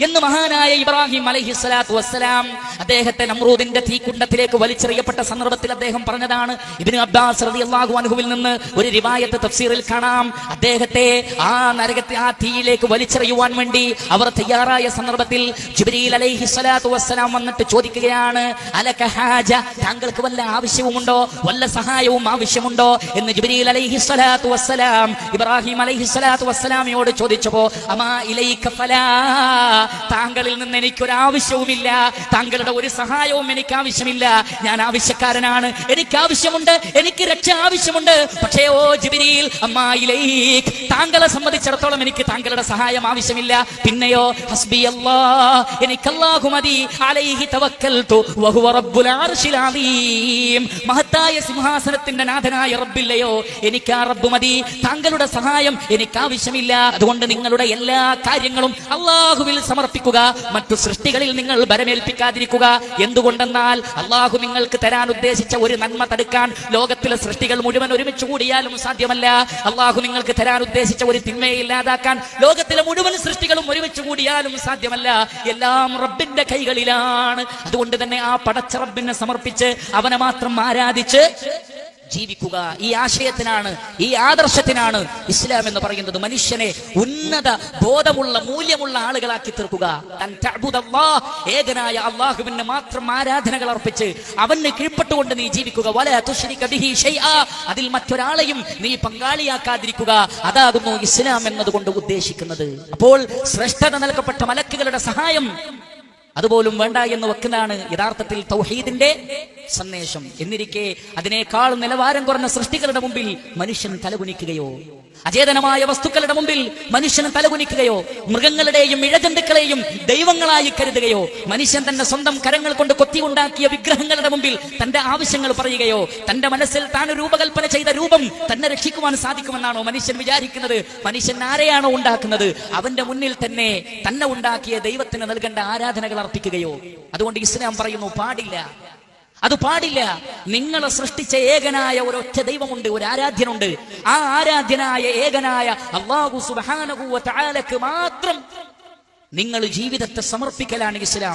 എന്ന് മഹാനായ ഇബ്രാഹിം അലഹി സ്വലാത്തു വസ്സലാം അദ്ദേഹത്തെ നമ്രൂദിന്റെ തീക്കുണ്ടത്തിലേക്ക് വലിച്ചെറിയപ്പെട്ട സന്ദർഭത്തിൽ അദ്ദേഹം പറഞ്ഞതാണ്. ഇബ്നു അബ്ബാസ് റളിയല്ലാഹു അൻഹുവിൽ നിന്ന് ഒരു റിവായത്ത് തഫ്സീറിൽ കാണാം. അദ്ദേഹത്തെ ആ നരകത്തെ ആ തീയിലേക്ക് വലിച്ചെറിയുവാൻ വേണ്ടി അവർ തയ്യാറായ സന്ദർഭത്തിൽ ജിബ്രീൽ അലൈഹി സ്വലാത്തു വസ്സലാം വന്നിട്ട് ചോദിക്കുകയാണ് അലക ഹാജ? താങ്കൾക്ക് വല്ല ആവശ്യവുമുണ്ടോ? വല്ല സഹായവും ആവശ്യമുണ്ടോ? എന്ന് ജിബ്രീൽ അലൈഹി സ്വലാത്തു വസ്സലാം ഇബ്രാഹിം അലൈഹി സ്വലാത്തു വസ്സലാമിയോട് ചോദിച്ചപ്പോ ഫലാ. താങ്കളിൽ നിന്ന് എനിക്കൊരാവശ്യവുമില്ല. താങ്കളുടെ ഒരു സഹായവും എനിക്ക് ആവശ്യമില്ല ഞാൻ ആവശ്യക്കാരനാണ്. എനിക്ക് ആവശ്യമുണ്ട് എനിക്ക് രക്ഷ ആവശ്യമുണ്ട്. പക്ഷേ ഓ ജിബിരിയിൽ അമ്മാ ഇലൈക് താങ്കളെ സംബന്ധിച്ചിടത്തോളം എനിക്ക് താങ്കളുടെ സഹായം ആവശ്യമില്ല. പിന്നെയോ ഹസ്ബി അല്ലാ എനിക്ക് അല്ലാഹു മതി. അലൈഹി തവക്കൽതു വഹുവ റബ്ബുൽ അർശിൽ അദീം. മഹത്തായ സിംഹാസനത്തിന്റെ നാഥനായ റബ്ബില്ലയോ എനിക്ക് ആ റബ്ബ് മതി. താങ്കളുടെ സഹായം എനിക്ക് ആവശ്യമില്ല അതുകൊണ്ട് നിങ്ങളുടെ എല്ലാ കാര്യങ്ങളും അള്ളാഹുവിൽ സമർപ്പിക്കുക. മറ്റു സൃഷ്ടികളിൽ നിങ്ങൾ ബരമേൽപ്പിക്കാതിരിക്കുക എന്തുകൊണ്ടെന്നാൽ അള്ളാഹു നിങ്ങൾക്ക് തരാൻ ഉദ്ദേശിച്ച ഒരു നന്മ തടുക്കാൻ ലോകത്തിലെ സൃഷ്ടികൾ മുഴുവൻ ഒരുമിച്ച് കൂടിയാലും സാധ്യമല്ല. അള്ളാഹു നിങ്ങൾക്ക് തരാൻ ഉദ്ദേശിച്ച ഒരു തിന്മയെ ഇല്ലാതാക്കാൻ ലോകത്തിലെ മുഴുവൻ സൃഷ്ടികളും ഒരുമിച്ച് കൂടിയാലും സാധ്യമല്ല. എല്ലാം റബ്ബിന്റെ കൈകളിലാണ്. അതുകൊണ്ട് തന്നെ ആ പടച്ച റബ്ബിനെ സമർപ്പിച്ച് അവനെ മാത്രം ആരാധിച്ച് ജീവിക്കുക. ഈ ആശയത്തിനാണ് ഈ ആദർശത്തിനാണ് ഇസ്ലാം എന്ന് പറയുന്നത്. മനുഷ്യനെ ഉന്നത ബോധമുള്ള മൂല്യമുള്ള ആളുകളാക്കി തീർക്കുക. ഏകനായ അള്ളാഹുവിന് മാത്രം ആരാധനകൾ അർപ്പിച്ച് അവന് കീഴ്പ്പെട്ടുകൊണ്ട് നീ ജീവിക്കുക. അതിൽ മറ്റൊരാളെയും നീ പങ്കാളിയാക്കാതിരിക്കുക. അതാകുന്നു ഇസ്ലാം എന്നതുകൊണ്ട് ഉദ്ദേശിക്കുന്നത്. അപ്പോൾ ശ്രേഷ്ഠത നൽകപ്പെട്ട മലക്കുകളുടെ സഹായം അതുപോലും വേണ്ട എന്ന് വെക്കുന്നതാണ് യഥാർത്ഥത്തിൽ തൗഹീദിന്റെ സന്ദേശം. എന്നിരിക്കെ അതിനേക്കാൾ നിലവാരം കുറഞ്ഞ സൃഷ്ടികളുടെ മുമ്പിൽ മനുഷ്യൻ തലകുനിക്കുകയോ അചേതനമായ വസ്തുക്കളുടെ മുമ്പിൽ മനുഷ്യൻ തലകുനിക്കുകയോ മൃഗങ്ങളുടെയും ഇഴജന്തുക്കളെയും ദൈവങ്ങളായി കരുതുകയോ മനുഷ്യൻ തന്റെ സ്വന്തം കരങ്ങൾ കൊണ്ട് കൊത്തിയുണ്ടാക്കിയ വിഗ്രഹങ്ങളുടെ മുമ്പിൽ തന്റെ ആവശ്യങ്ങൾ പറയുകയോ തന്റെ മനസ്സിൽ താൻ രൂപകൽപ്പന ചെയ്ത രൂപം തന്നെ രക്ഷിക്കുവാൻ സാധിക്കുമെന്നാണോ മനുഷ്യൻ വിചാരിക്കുന്നത്? മനുഷ്യൻ ആരെയാണോ ഉണ്ടാക്കുന്നത്? അവന്റെ മുന്നിൽ തന്നെ തന്നെ ഉണ്ടാക്കിയ ദൈവത്തിന് നൽകേണ്ട ആരാധനകൾ അർപ്പിക്കുകയോ. അതുകൊണ്ട് ഇസ്ലാം പറയുന്നു പാടില്ല. അത് പാടില്ല. നിങ്ങളെ സൃഷ്ടിച്ച ഏകനായ ഒരൊറ്റ ദൈവമുണ്ട് ഒരു ആരാധ്യനുണ്ട്. ആ ആരാധ്യനായ ഏകനായ അള്ളാഹു സുബാനകുവ താലക്ക് മാത്രം നിങ്ങൾ ജീവിതത്തെ സമർപ്പിക്കലാണ് ഇസ്ലാം.